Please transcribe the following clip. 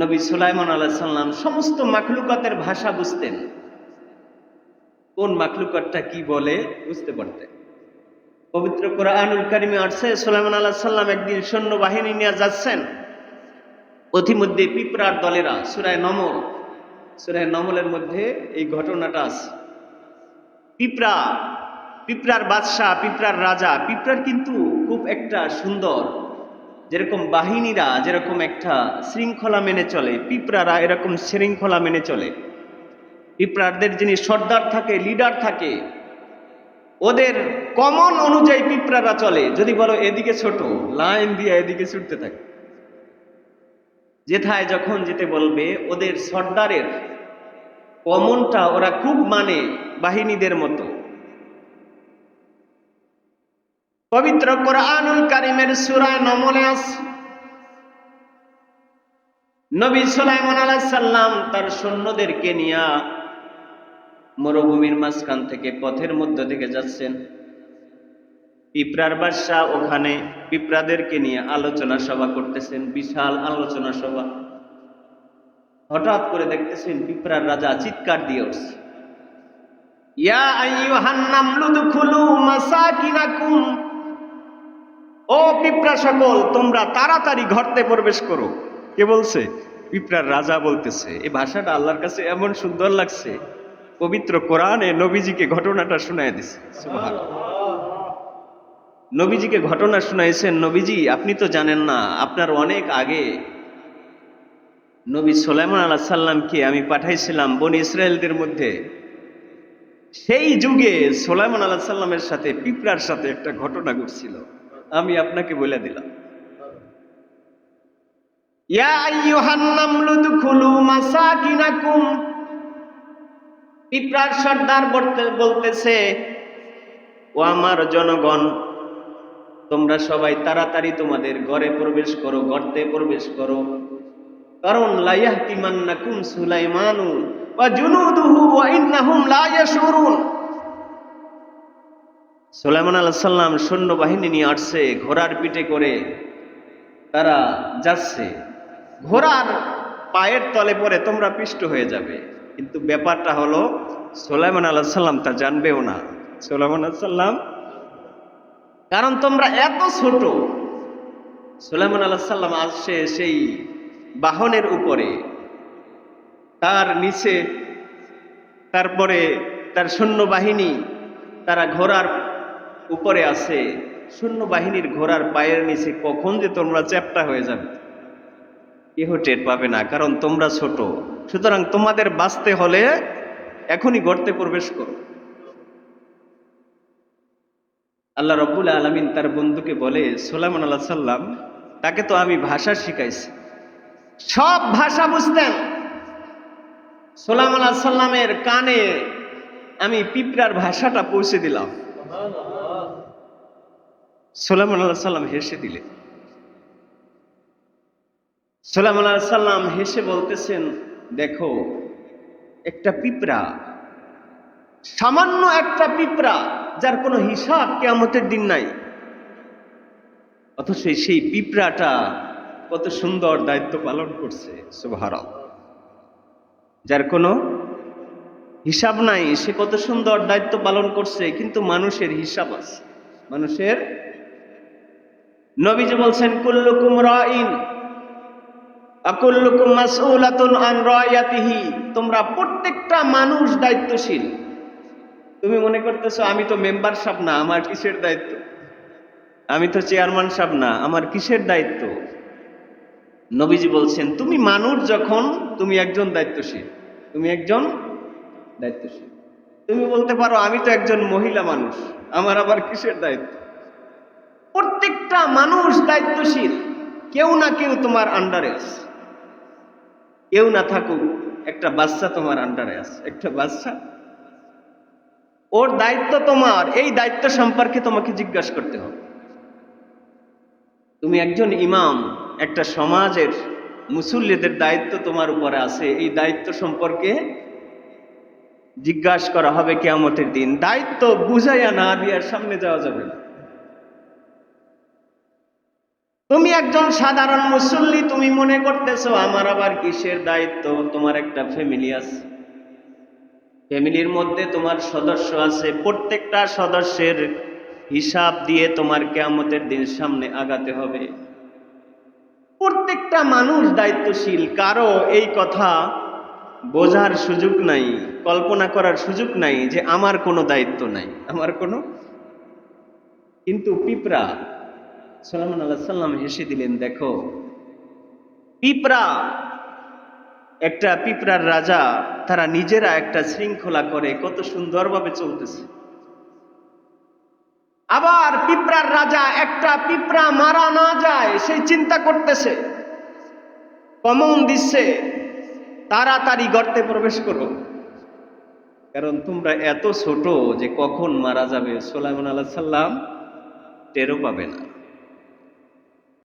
নবী সুলাইমান আল্লাহ সাল্লাম সমস্ত মাখলুকাতের ভাষা বুঝতেন। কোন মাখলুকাতটা কি বলে বুঝতে পারতেন। পবিত্র কোরআনুল কারিমে আসছে সুলাইমান আল্লাহ সাল্লাম একদিন সৈন্য বাহিনী নিয়ে যাচ্ছেন। অতিমধ্যে পিঁপড়ার দলেরা সুরায় নমল। সুরায় নমলের মধ্যে এই ঘটনাটা আছে। পিঁপড়া, পিঁপড়ার বাদশাহ, পিঁপড়ার রাজা, পিঁপড়ার কিন্তু খুব একটা সুন্দর যেরকম বাহিনীরা যেরকম একটা শৃঙ্খলা মেনে চলে, পিঁপড়ারা এরকম শৃঙ্খলা মেনে চলে। পিঁপড়ারদের যিনি সর্দার থাকে, লিডার থাকে, ওদের কমন অনুযায়ী পিঁপড়ারা চলে। যদি বলো এদিকে ছোট, লাইন দিয়ে এদিকে ছুটতে থাকে। যেথায় যখন যেতে বলবে, ওদের সর্দারের কমনটা ওরা খুব মানে বাহিনীদের মতো। পবিত্র কোরআনুল কারিমের সুরায় নমলে আছে। নবী সুলাইমান আলাইহিস সাল্লাম তার সৈন্যদেরকে নিয়ে মরুভূমির মাঝখান থেকে পথের মধ্য থেকে যাচ্ছেন। পিঁপড়ার বাদশাহ ওখানে পিঁপড়াদেরকে নিয়ে আলোচনা সভা করতেছেন, বিশাল আলোচনা সভা। হঠাৎ করে দেখতেছেন পিঁপড়ার রাজা চিৎকার দিয়ে উঠছে। ইয়া আইয়ুহান নামলু দুখুলু মাসাকিনাকুম ও পিঁপড়া সকল, তোমরা তাড়াতাড়ি ঘরতে প্রবেশ করো। কে বলছে? পিঁপড়ার রাজা বলতেছে এই ভাষাটা আল্লাহর কাছে এমন সুন্দর লাগছে। পবিত্র কোরআনে নবীজিকে ঘটনাটা শোনায় দিছে। নবীজিকে ঘটনা শুনাইছেন, নবীজি, আপনি তো জানেন না, আপনার অনেক আগে নবী সোলাইমান আল্লাহ সাল্লামকে আমি পাঠাইছিলাম বনি ইসরায়েলদের মধ্যে। সেই যুগে সোলাইমান আল্লাহ সাল্লামের সাথে পিঁপড়ার সাথে একটা ঘটনা ঘটছিল। আমি আপনাকে বলে দিলাম। বলতেছে, ও আমার জনগণ, তোমরা সবাই তাড়াতাড়ি তোমাদের ঘরে প্রবেশ করো, গর্তে প্রবেশ করো। কারণ লাইয়াহতিমান্নাকুম সুলাইমানু ওয়া জুনুদুহু ওয়া ইন্নাহুম লা ইয়াশউরুন। সুলাইমান আলাইহিস সালাম সৈন্যবাহিনী নিয়ে আসছে, ঘোড়ার পিঠে করে তারা যাচ্ছে। ঘোড়ার পায়ের তলে পরে তোমরা পিষ্ট হয়ে যাবে। কিন্তু ব্যাপারটা হলো, সোলাইমান আল্লাহ সাল্লাম তা জানবেও না। সোলাইমান সাল্লাম কারণ তোমরা এত ছোট। সুলাইমান আল্লাহ সাল্লাম আসছে সেই বাহনের উপরে। তার নিচে, তারপরে তার সৈন্যবাহিনী, তারা ঘোড়ার উপরে আছে, সৈন্যবাহিনীর ঘোড়ার পায়ের নিচে কখন যে তোমরা চ্যাপটা হয়ে যাবে? কেহ টের পাবে না, কারণ তোমরা ছোট। সুতরাং তোমাদের বাঁচতে হলে এখনই গর্তে প্রবেশ করো। আল্লাহ রব্বুল আলমিন তার বন্ধুকে বলে, সোলাইমান আল্লাহ সাল্লাম তাকে তো আমি ভাষা শিখাইছি। সব ভাষা বুঝতেন। সোলাম আল্লাহ সাল্লামের কানে আমি পিঁপড়ার ভাষাটা পৌঁছে দিলাম। সোলাম আল্লাহ সাল্লাম হেসে দিলে। সোলাম আল্লাহ সাল্লাম হেসে বলতেছেন, দেখো, একটা পিঁপড়া, সামান্য একটা পিঁপড়া, যার কোনো হিসাব কেয়ামতের দিন নাই। অথচ সেই পিঁপড়াটা কত সুন্দর দায়িত্ব পালন করছে সুভারত যার কোনো হিসাব নাই, সে কত সুন্দর দায়িত্ব পালন করছে, কিন্তু মানুষের হিসাব আছে। মানুষের নবীজি বলছেন, কুল্লুকুম রাইন, আকুল্লুকুম মাসউলাতুন আন রায়াতিহি। তোমরা প্রত্যেকটা মানুষ দায়িত্বশীল। তুমি মনে করতেছো, আমি তো মেম্বার সাহেব না, আমার কিসের দায়িত্ব? আমি তো চেয়ারম্যান সাহেব না, আমার কিসের দায়িত্ব? নবীজি বলছেন, তুমি মানুষ যখন, তুমি একজন দায়িত্বশীল, তুমি একজন দায়িত্বশীল। তুমি বলতে পারো, আমি তো একজন মহিলা মানুষ, আমার আবার কিসের দায়িত্ব? প্রত্যেকটা মানুষ দায়িত্বশীল। কেউ না কেউ তোমার আন্ডারে আছে। কেউ না থাকুক, একটা বাচ্চা তোমার আন্ডারে আছে। একটা বাচ্চা। ওর দায়িত্ব তোমার, এই দায়িত্ব সম্পর্কে তোমাকে জিজ্ঞাসা করতে হবে। তুমি একজন ইমাম, একটা সমাজের মুসল্লিদের দায়িত্ব তোমার উপরে আছে। এই দায়িত্ব সম্পর্কে জিজ্ঞাসা করা হবে কেয়ামতের দিন। দায়িত্ব বুঝাইয়া না দিয়ার সামনে যাওয়া যাবে না। তুমি একজন সাধারণ মুসল্লি, তুমি মনে করতেছো, আমার আবার কিসের দায়িত্ব? তোমার একটা ফ্যামিলি আছে। ফ্যামিলির মধ্যে তোমার সদস্য আছে। প্রত্যেকটা সদস্যের হিসাব দিয়ে তোমার কেয়ামতের দিন সামনে আগাতে হবে। প্রত্যেকটা মানুষ দায়িত্বশীল, কারও এই কথা বোঝার সুযোগ নাই, কল্পনা করার সুযোগ নাই যে আমার কোনো দায়িত্ব নাই, আমার কোনো। কিন্তু পিঁপড়া সালামান আল্লাহ সাল্লাম হেসে দিলেন, দেখো, পিঁপড়া, একটা পিঁপড়ার রাজা, তারা নিজেরা একটা শৃঙ্খলা করে, কত সুন্দরভাবে চলতেছে। আবার রাজা একটা মারা না যায় সেই চিন্তা করতেছে, কমন দিচ্ছে, তাড়াতাড়ি গর্তে প্রবেশ করো। কারণ তোমরা এত ছোট যে কখন মারা যাবে? সোলাইমান আল্লাহ সাল্লাম টেরও পাবে না।